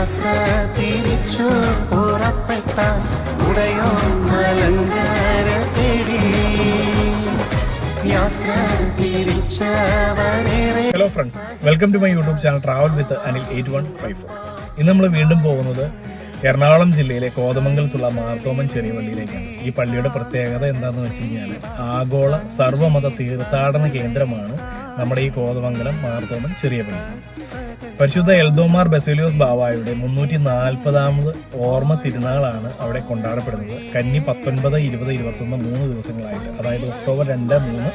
യാത്ര തിരിച്ചു പുറപ്പെട്ട ഉടയോ മലങ്കര തേടി. യാത്ര തിരിച്ചവരേറെ hello friends welcome to my YouTube channel travel with Anil eight one five four ഇന്ന് നമ്മൾ വീണ്ടും പോകുന്നത് എറണാകുളം ജില്ലയിലെ കോതമംഗലത്തുള്ള മാർത്തോമൻ ചെറിയ പള്ളിയിലേക്കാണ് ഈ പള്ളിയുടെ പ്രത്യേകത എന്താണെന്ന് വെച്ച് കഴിഞ്ഞാൽ ആഗോള സർവമത തീർത്ഥാടന കേന്ദ്രമാണ് നമ്മുടെ ഈ കോതമംഗലം മാർത്തോമൻ ചെറിയ പള്ളി. പരിശുദ്ധ എൽദോമാർ ബസേലിയോസ് ബാവായുടെ മുന്നൂറ്റി നാൽപ്പതാമത് ഓർമ്മ തിരുനാളാണ് അവിടെ കൊണ്ടാടപ്പെടുന്നത്. കന്നി പത്തൊൻപത് ഇരുപത് ഇരുപത്തൊന്ന് മൂന്ന് ദിവസങ്ങളായിട്ട് അതായത് ഒക്ടോബർ രണ്ട് മൂന്ന്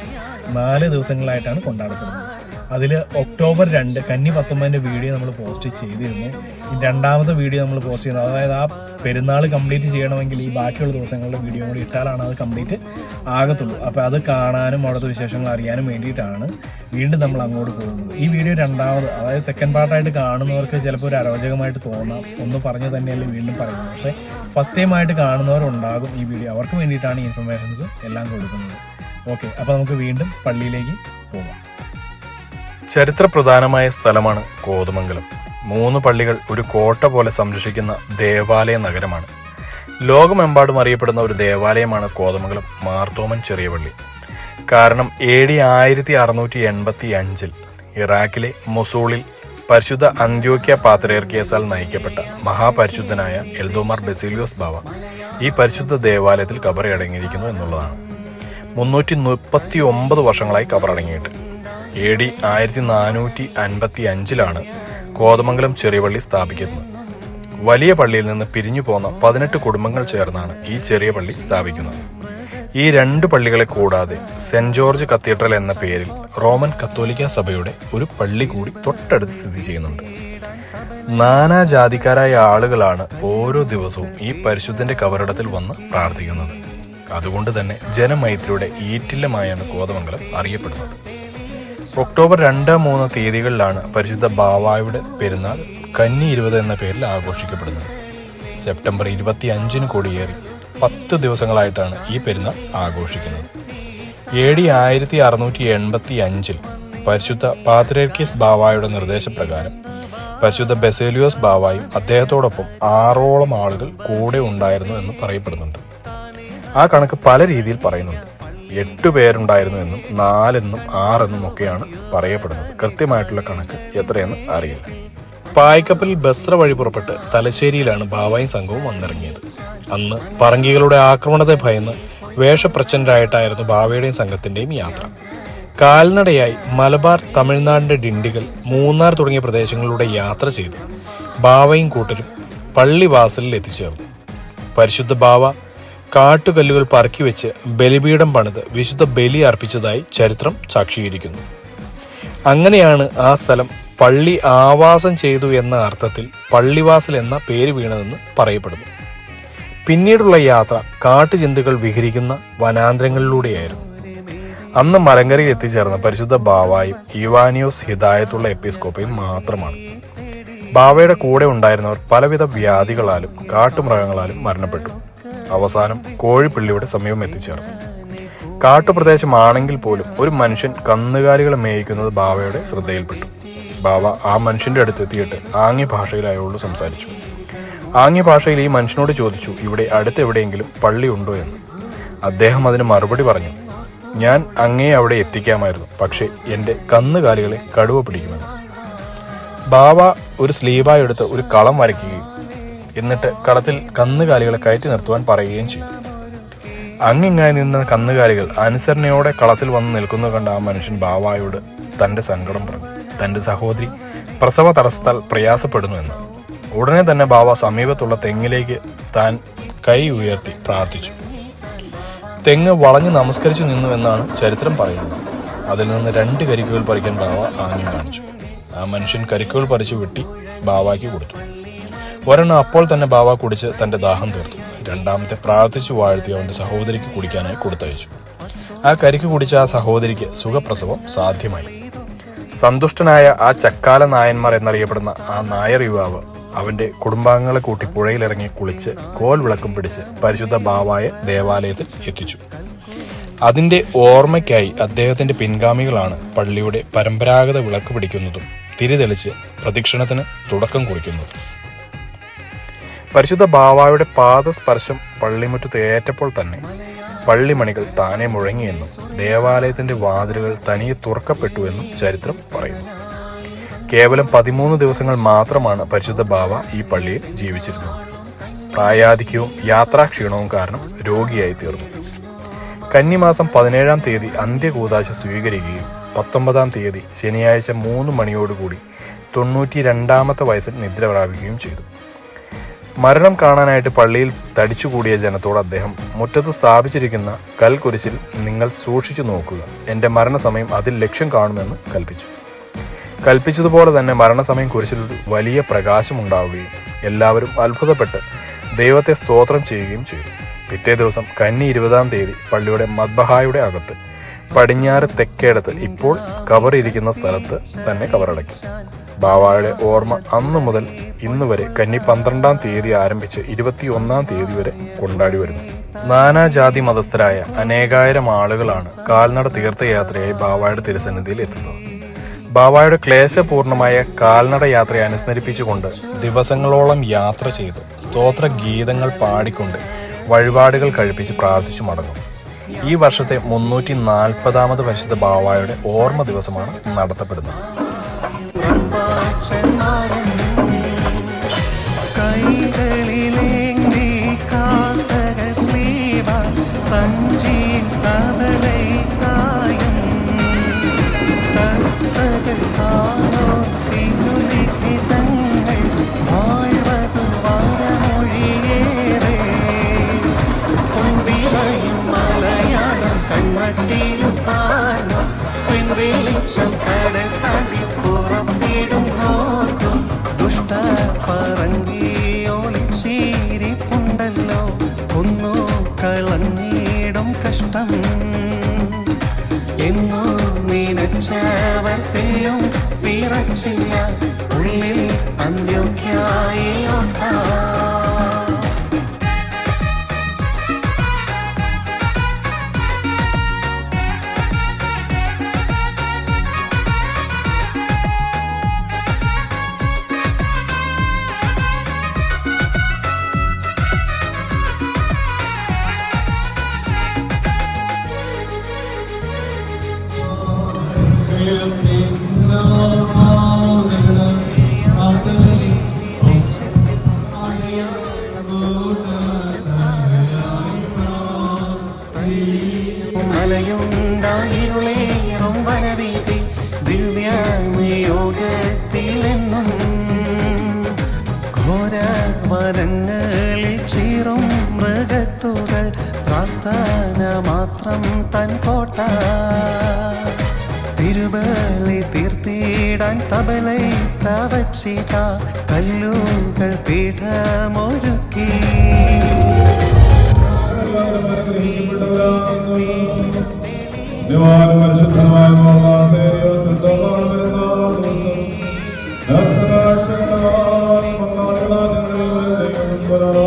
നാല് ദിവസങ്ങളായിട്ടാണ് കൊണ്ടാടപ്പെടുന്നത്. അതിൽ ഒക്ടോബർ രണ്ട് കന്നി പത്തൊമ്പതിന്റെ വീഡിയോ നമ്മൾ പോസ്റ്റ് ചെയ്തിരുന്നു. രണ്ടാമത്തെ വീഡിയോ നമ്മൾ പോസ്റ്റ് ചെയ്യുന്നത് അതായത് ആ പെരുന്നാൾ കംപ്ലീറ്റ് ചെയ്യണമെങ്കിൽ ഈ ബാക്കിയുള്ള ദിവസങ്ങളുടെ വീഡിയോ കൂടി ഇട്ടാലാണ് അത് കംപ്ലീറ്റ് ആകത്തുള്ളൂ. അപ്പോൾ അത് കാണാനും അവിടുത്തെ വിശേഷങ്ങൾ അറിയാനും വേണ്ടിയിട്ടാണ് വീണ്ടും നമ്മൾ അങ്ങോട്ട് പോകുന്നത്. ഈ വീഡിയോ രണ്ടാമത് അതായത് സെക്കൻഡ് പാർട്ടായിട്ട് കാണുന്നവർക്ക് ചിലപ്പോൾ ഒരു അരോചകമായിട്ട് തോന്നാം. ഒന്ന് പറഞ്ഞു തന്നെയല്ലേ വീണ്ടും പറയുന്നത്. പക്ഷേ ഫസ്റ്റ് ടൈം ആയിട്ട് കാണുന്നവരുണ്ടാകും ഈ വീഡിയോ. അവർക്ക് വേണ്ടിയിട്ടാണ് ഈ ഇൻഫർമേഷൻസ് എല്ലാം കൊടുക്കുന്നത്. ഓക്കെ അപ്പോൾ നമുക്ക് വീണ്ടും പള്ളിയിലേക്ക് പോകാം. ചരിത്രപ്രധാനമായ സ്ഥലമാണ് കോതമംഗലം. മൂന്ന് പള്ളികൾ ഒരു കോട്ട പോലെ സംരക്ഷിക്കുന്ന ദേവാലയ നഗരമാണ്. ലോകമെമ്പാടും അറിയപ്പെടുന്ന ഒരു ദേവാലയമാണ് കോതമംഗലം മാർത്തോമൻ ചെറിയ പള്ളി. കാരണം എ ഡി ആയിരത്തി അറുന്നൂറ്റി എൺപത്തി അഞ്ചിൽ ഇറാഖിലെ മൊസൂളിൽ പരിശുദ്ധ അന്ത്യോക്യ പാത്രേർക്കേസാൽ നയിക്കപ്പെട്ട മഹാപരിശുദ്ധനായ എൽദോമാർ ബെസിലിയോസ് ബാവ ഈ പരിശുദ്ധ ദേവാലയത്തിൽ കബറടങ്ങിയിരിക്കുന്നു എന്നുള്ളതാണ്. മുന്നൂറ്റി മുപ്പത്തി ഒമ്പത് വർഷങ്ങളായി കബറടങ്ങിയിട്ട്. എ ഡി ആയിരത്തി നാനൂറ്റി അൻപത്തി അഞ്ചിലാണ് കോതമംഗലം ചെറിയ സ്ഥാപിക്കുന്നത്. വലിയ പള്ളിയിൽ നിന്ന് പിരിഞ്ഞു പോന്ന പതിനെട്ട് കുടുംബങ്ങൾ ചേർന്നാണ് ഈ ചെറിയ പള്ളി സ്ഥാപിക്കുന്നത്. ഈ രണ്ട് പള്ളികളെ കൂടാതെ സെന്റ് ജോർജ് കത്തീഡ്രൽ എന്ന പേരിൽ റോമൻ കത്തോലിക്ക സഭയുടെ ഒരു പള്ളി കൂടി തൊട്ടടുത്ത് സ്ഥിതി ചെയ്യുന്നുണ്ട്. നാനാജാതിക്കാരായ ആളുകളാണ് ഓരോ ദിവസവും ഈ പരിശുദ്ധന്റെ കബറിടത്തിൽ വന്ന് പ്രാർത്ഥിക്കുന്നത്. അതുകൊണ്ട് തന്നെ ജനമൈത്രിയുടെ ഈറ്റില്ലമായാണ് കോതമംഗലം അറിയപ്പെടുന്നത്. ഒക്ടോബർ രണ്ട് മൂന്ന് തീയതികളിലാണ് പരിശുദ്ധ ബാവായുടെ പെരുന്നാൾ കന്നി ഇരുപത് എന്ന പേരിൽ ആഘോഷിക്കപ്പെടുന്നത്. സെപ്റ്റംബർ ഇരുപത്തി അഞ്ചിന് കൊടിയേറി പത്ത് ദിവസങ്ങളായിട്ടാണ് ഈ പെരുന്നാൾ ആഘോഷിക്കുന്നത്. എ ഡി ആയിരത്തി അറുന്നൂറ്റി എൺപത്തി അഞ്ചിൽ പരിശുദ്ധ പാത്രേർക്കിസ് ബാവായുടെ നിർദ്ദേശപ്രകാരം പരിശുദ്ധ ബെസേലിയോസ് ബാവായും അദ്ദേഹത്തോടൊപ്പം ആറോളം ആളുകൾ കൂടെ ഉണ്ടായിരുന്നു എന്ന് പറയപ്പെടുന്നുണ്ട്. ആ കണക്ക് പല രീതിയിൽ പറയുന്നുണ്ട്. എട്ട് പേരുണ്ടായിരുന്നു എന്നും നാലെന്നും ആറെന്നും ഒക്കെയാണ് പറയപ്പെടുന്നത്. കൃത്യമായിട്ടുള്ള കണക്ക് എത്രയെന്ന് അറിയില്ല. പായ്ക്കപ്പലിൽ ബസ്ര വഴി പുറപ്പെട്ട് തലശ്ശേരിയിലാണ് ബാവായും സംഘവും വന്നിറങ്ങിയത്. അന്ന് പറങ്കികളുടെ ആക്രമണത്തെ ഭയന്ന് വേഷപ്രച്ഛന്നരായിട്ടായിരുന്നു ബാവയുടെയും സംഘത്തിന്റെയും യാത്ര. കാൽനടയായി മലബാർ തമിഴ്നാടിന്റെ ഡിണ്ടികൾ മൂന്നാർ തുടങ്ങിയ പ്രദേശങ്ങളിലൂടെ യാത്ര ചെയ്തു. ബാവയും കൂട്ടരും പള്ളിവാസലിൽ എത്തിച്ചേർന്നു. പരിശുദ്ധ ബാവ കാട്ടുകല്ലുകൾ പറക്കി വെച്ച് ബലിപീഠം പണിത് വിശുദ്ധ ബലി അർപ്പിച്ചതായി ചരിത്രം സാക്ഷീകരിക്കുന്നു. അങ്ങനെയാണ് ആ സ്ഥലം പള്ളി ആവാസം ചെയ്തു എന്ന അർത്ഥത്തിൽ പള്ളിവാസൽ എന്ന പേര് വീണതെന്ന് പറയപ്പെടുന്നു. പിന്നീടുള്ള യാത്ര കാട്ടുജന്തുക്കൾ വിഹരിക്കുന്ന വനാന്തരങ്ങളിലൂടെയായിരുന്നു. അന്ന് മലങ്കരയിൽ എത്തിച്ചേർന്ന പരിശുദ്ധ ബാവായും യുവാനിയോസ് ഹിദായത്തുള്ള എപ്പിസ്കോപ്പയും മാത്രമാണ്. ബാവയുടെ കൂടെ ഉണ്ടായിരുന്നവർ പലവിധ വ്യാധികളാലും കാട്ടുമൃഗങ്ങളാലും മരണപ്പെട്ടു. അവസാനം കോഴിപ്പള്ളിയുടെ സമീപം എത്തിച്ചേർന്നു. കാട്ടുപ്രദേശമാണെങ്കിൽ പോലും ഒരു മനുഷ്യൻ കന്നുകാലികളെ മേയിക്കുന്നത് ബാവയുടെ ശ്രദ്ധയിൽപ്പെട്ടു. ബാവ ആ മനുഷ്യന്റെ അടുത്തെത്തിയിട്ട് ആംഗ്യ ഭാഷയിൽ അയാളോട് സംസാരിച്ചു. ആംഗ്യ ഭാഷയിൽ ഈ മനുഷ്യനോട് ചോദിച്ചു ഇവിടെ അടുത്തെവിടെയെങ്കിലും പള്ളി ഉണ്ടോ എന്ന്? അദ്ദേഹം അതിന് മറുപടി പറഞ്ഞു ഞാൻ അങ്ങേ അവിടെ എത്തിക്കാമായിരുന്നു പക്ഷേ എന്റെ കന്നുകാലികളെ കടുവ പിടിക്കുമെന്ന്. ബാവ ഒരു സ്ലീവായി എടുത്ത് ഒരു കളം വരയ്ക്കുകയും എന്നിട്ട് കളത്തിൽ കന്നുകാലികളെ കയറ്റി നിർത്തുവാൻ പറയുകയും ചെയ്തു. അങ്ങിങ്ങായി നിന്ന കന്നുകാലികൾ അനുസരണയോടെ കളത്തിൽ വന്ന് നിൽക്കുന്നത് കണ്ട ആ മനുഷ്യൻ ബാവായോട് തന്റെ സങ്കടം പറഞ്ഞു. തന്റെ സഹോദരി പ്രസവ തടസ്സത്താൽ പ്രയാസപ്പെടുന്നു എന്ന്. ഉടനെ തന്നെ ബാവ സമീപത്തുള്ള തെങ്ങിലേക്ക് താൻ കൈ ഉയർത്തി പ്രാർത്ഥിച്ചു. തെങ്ങ് വളഞ്ഞു നമസ്കരിച്ചു നിന്നു എന്നാണ് ചരിത്രം പറയുന്നത്. അതിൽ നിന്ന് രണ്ട് കരിക്കുകൾ പറിക്കാൻ ബാവ ആംഗ്യം കാണിച്ചു. ആ മനുഷ്യൻ കരിക്കുകൾ പറിച്ചു വെട്ടി ബാവായ്ക്ക് കൊടുത്തു. ഒരെണ്ണം അപ്പോൾ തന്നെ ബാവ കുടിച്ച് തന്റെ ദാഹം തീർത്തു. രണ്ടാമത്തെ പ്രാർത്ഥിച്ചു വാഴ്ത്തി അവന്റെ സഹോദരിക്ക് കുടിക്കാനായി കൊടുത്തയച്ചു. ആ കരിക്ക് കുടിച്ച ആ സഹോദരിക്ക് സുഖപ്രസവം സാധ്യമായി. സന്തുഷ്ടനായ ആ ചക്കാല നായന്മാർ എന്നറിയപ്പെടുന്ന ആ നായർ യുവാവ് അവന്റെ കുടുംബാംഗങ്ങളെ കൂട്ടി പുഴയിലിറങ്ങി കുളിച്ച് കോൽ വിളക്കും പിടിച്ച് പരിശുദ്ധ ബാവായ ദേവാലയത്തിൽ എത്തിച്ചു. അതിന്റെ ഓർമ്മയ്ക്കായി അദ്ദേഹത്തിന്റെ പിൻഗാമികളാണ് പള്ളിയുടെ പരമ്പരാഗത വിളക്ക് പിടിക്കുന്നതും തിരിതെളിച്ച് പ്രദക്ഷിണത്തിന് തുടക്കം കുറിക്കുന്നതും. പരിശുദ്ധ ബാവായുടെ പാദസ്പർശം പള്ളിമുറ്റത്ത് ഏറ്റപ്പോൾ തന്നെ പള്ളിമണികൾ താനെ മുഴങ്ങിയെന്നും ദേവാലയത്തിന്റെ വാതിലുകൾ തനിയെ തുറക്കപ്പെട്ടു എന്നും ചരിത്രം പറയുന്നു. കേവലം പതിമൂന്ന് ദിവസങ്ങൾ മാത്രമാണ് പരിശുദ്ധ ബാവ ഈ പള്ളിയിൽ ജീവിച്ചിരുന്നത്. പ്രായാധിക്യവും യാത്രാക്ഷീണവും കാരണം രോഗിയായി തീർന്നു കന്നിമാസം പതിനേഴാം തീയതി അന്ത്യകൂതാശ സ്വീകരിക്കുകയും പത്തൊമ്പതാം തീയതി ശനിയാഴ്ച മൂന്ന് മണിയോടുകൂടി തൊണ്ണൂറ്റി രണ്ടാമത്തെ വയസ്സിൽ നിദ്ര പ്രാപിക്കുകയും ചെയ്തു. മരണം കാണാനായിട്ട് പള്ളിയിൽ തടിച്ചുകൂടിയ ജനത്തോട് അദ്ദേഹം മുറ്റത്ത് സ്ഥാപിച്ചിരിക്കുന്ന കൽക്കുരിശിൽ നിങ്ങൾ സൂക്ഷിച്ചു നോക്കുക. എന്റെ മരണസമയം അതിൽ ലക്ഷ്യം കാണുമെന്ന് കൽപ്പിച്ചു. കൽപ്പിച്ചതുപോലെ തന്നെ മരണസമയം കുരിശിൽ വലിയ പ്രകാശമുണ്ടാവുകയും എല്ലാവരും അത്ഭുതപ്പെട്ട് ദൈവത്തെ സ്തോത്രം ചെയ്യുകയും ചെയ്തു. പിറ്റേ ദിവസം കന്നി ഇരുപതാം തീയതി പള്ളിയുടെ മദ്ബഹായുടെ അകത്ത് പടിഞ്ഞാറ് തെക്കേടത്ത് ഇപ്പോൾ കവറിയിരിക്കുന്ന സ്ഥലത്ത് തന്നെ കവറടക്കി. ബാവായുടെ ഓർമ്മ അന്നു മുതൽ ഇന്ന് വരെ കന്നി പന്ത്രണ്ടാം തീയതി ആരംഭിച്ച് ഇരുപത്തിയൊന്നാം തീയതി വരെ കൊണ്ടാടി വരുന്നു. നാനാജാതി മതസ്ഥരായ അനേകായിരം ആളുകളാണ് കാൽനട തീർത്ഥയാത്രയായി ബാവായുടെ തിരുസന്നിധിയിൽ എത്തുന്നത്. ബാവായുടെ ക്ലേശപൂർണമായ കാൽനട യാത്രയെ അനുസ്മരിപ്പിച്ചുകൊണ്ട് ദിവസങ്ങളോളം യാത്ര ചെയ്ത് സ്തോത്ര ഗീതങ്ങൾ പാടിക്കൊണ്ട് വഴിപാടുകൾ കഴിപ്പിച്ച് പ്രാർത്ഥിച്ചു മടങ്ങും. ഈ വർഷത്തെ മുന്നൂറ്റി നാൽപ്പതാമത് പരിശുദ്ധ ബാവായുടെ ഓർമ്മ ദിവസമാണ് നടത്തപ്പെടുന്നത്. സഞ്ജീൻ കവളை. വനങ്ങളിൽ ചീറും മൃഗത്തുകൾ പ്രാർത്ഥന മാത്രം തൻ കോട്ട. തിരുബലി തീർത്തിയിടാൻ തബലൈ തവച്ചിത കല്ലുകൾ പീഠമൊരുക്കി. പരിശുദ്ധമായ Oh.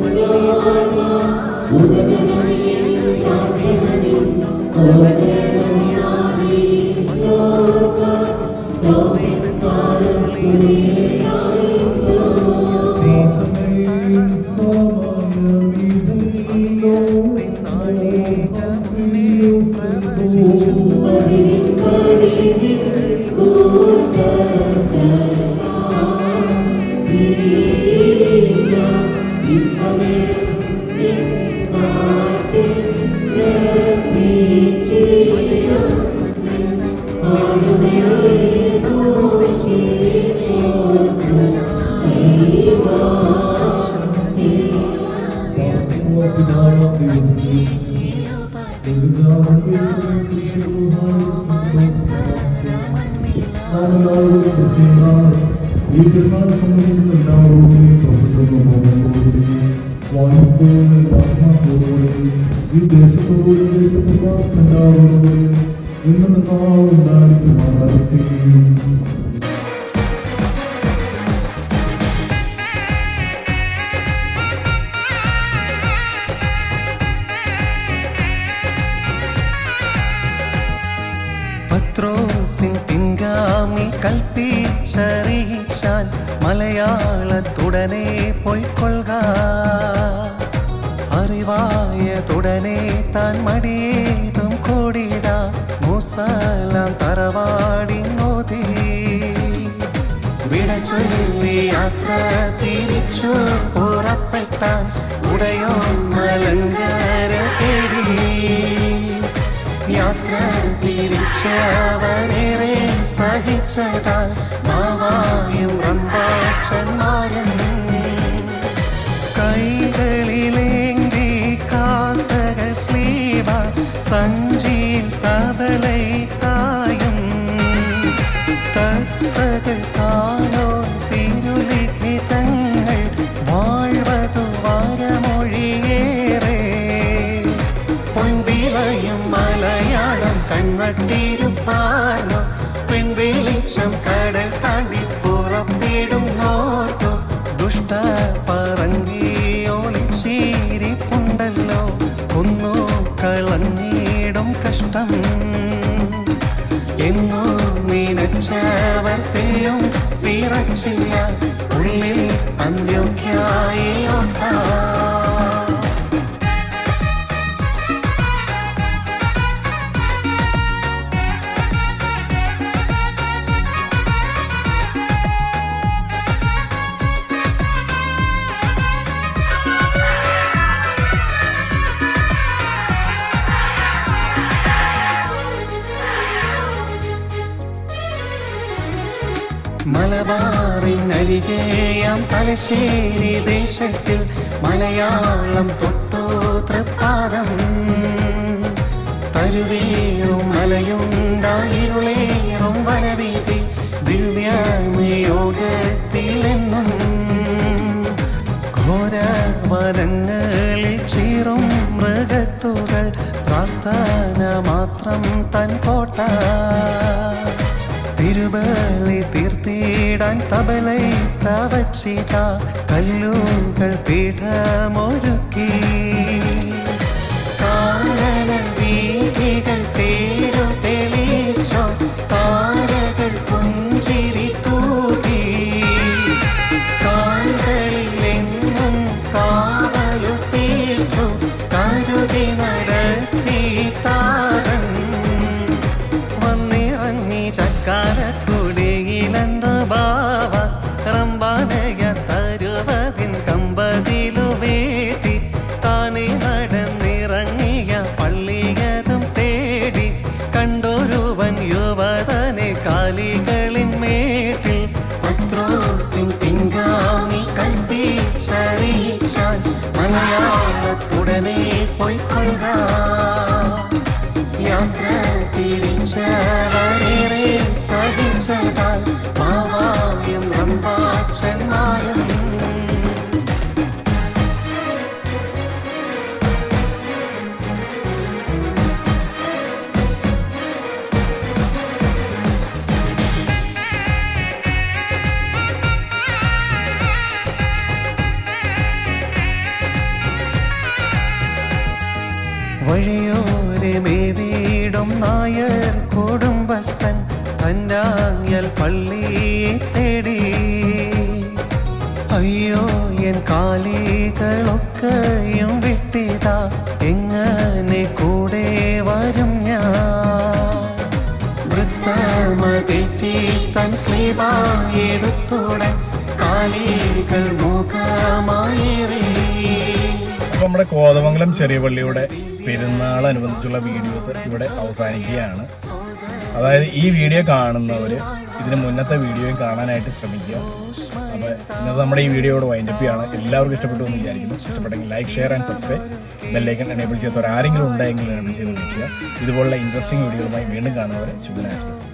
we Thank you. ഈ ദേശത്തുണ്ടാവുന്നത് ഇന്നും നാളും ഉണ്ടായിരിക്കുമാറാകട്ടെ പത്രോസിൻ യാത്ര തിരിച്ചു പുറപ്പെട്ട ഉടയോ മലങ്കര തേടി. യാത്ര തിരിച്ചവരേറെ സഹിച്ചതാൽ മാവായും റമ്പാച്ചന്മാരും കൈകളിലേന്തി കാസക ശ്ലീവ സഞ്ചിയിൽ തബലൈ തായും. തത്സകൾ താനോ മലയാളം തൊട്ടു തൃപ്പാദം. തരുവേറും മലയുണ്ടായിരുളേറും വനവീതി ദിവ്യമയോഗത്തിലെന്നും. ഘോര വനങ്ങളിൽ ചീറും മൃഗത്തുകൾ പ്രാർത്ഥന മാത്രം തൻ കോട്ട തിരുബലി തീർത്തിടാൻ തബലൈ തവച്ചിത കല്ലുകൾ പീഠമൊരുക്കി. വഴിയോരെ മേവീടും നായർ കുടുംബസ്ഥൻ തന്നാങ്ങൽ പള്ളിയെ തേടി. അയ്യോ എൻ കാലികളൊക്കെയും വിട്ടിതാ എങ്ങനെ കൂടെ വരും ഞാൻ? വൃത്തമതെറ്റി തൻ സ്ലീവായെടുത്തുടൻ കാലികൾ മുഖമായേറി നമ്മുടെ കോതമംഗലം ചെറിയ പള്ളിയുടെ പെരുന്നാൾ അനുബന്ധിച്ചുള്ള വീഡിയോസ് ഇവിടെ അവസാനിക്കുകയാണ്. അതായത് ഈ വീഡിയോ കാണുന്നവർ ഇതിന് മുന്നത്തെ വീഡിയോയും കാണാനായിട്ട് ശ്രമിക്കുക. അപ്പോൾ ഇന്നത്തെ നമ്മുടെ ഈ വീഡിയോയോട് വൈൻഡപ്പ് ചെയ്യാണ്. എല്ലാവർക്കും ഇഷ്ടപ്പെട്ടു എന്ന് വിചാരിക്കുന്നു. ഇഷ്ടപ്പെട്ടെങ്കിൽ ലൈക്ക് ഷെയർ ആൻഡ് സബ്സ്ക്രൈബ് ബെല്ലൈക്കൻ എനേബിൾ ചെയ്യാത്തവർ ആരെങ്കിലും ഉണ്ടെങ്കിൽ എനേബിൾ ചെയ്ത് വിളിക്കുക. ഇതുപോലുള്ള ഇൻട്രസ്റ്റിംഗ് വീഡിയോകളുമായി വീണ്ടും കാണുന്നവരെ ശുഭനാശംസിക്കുന്നു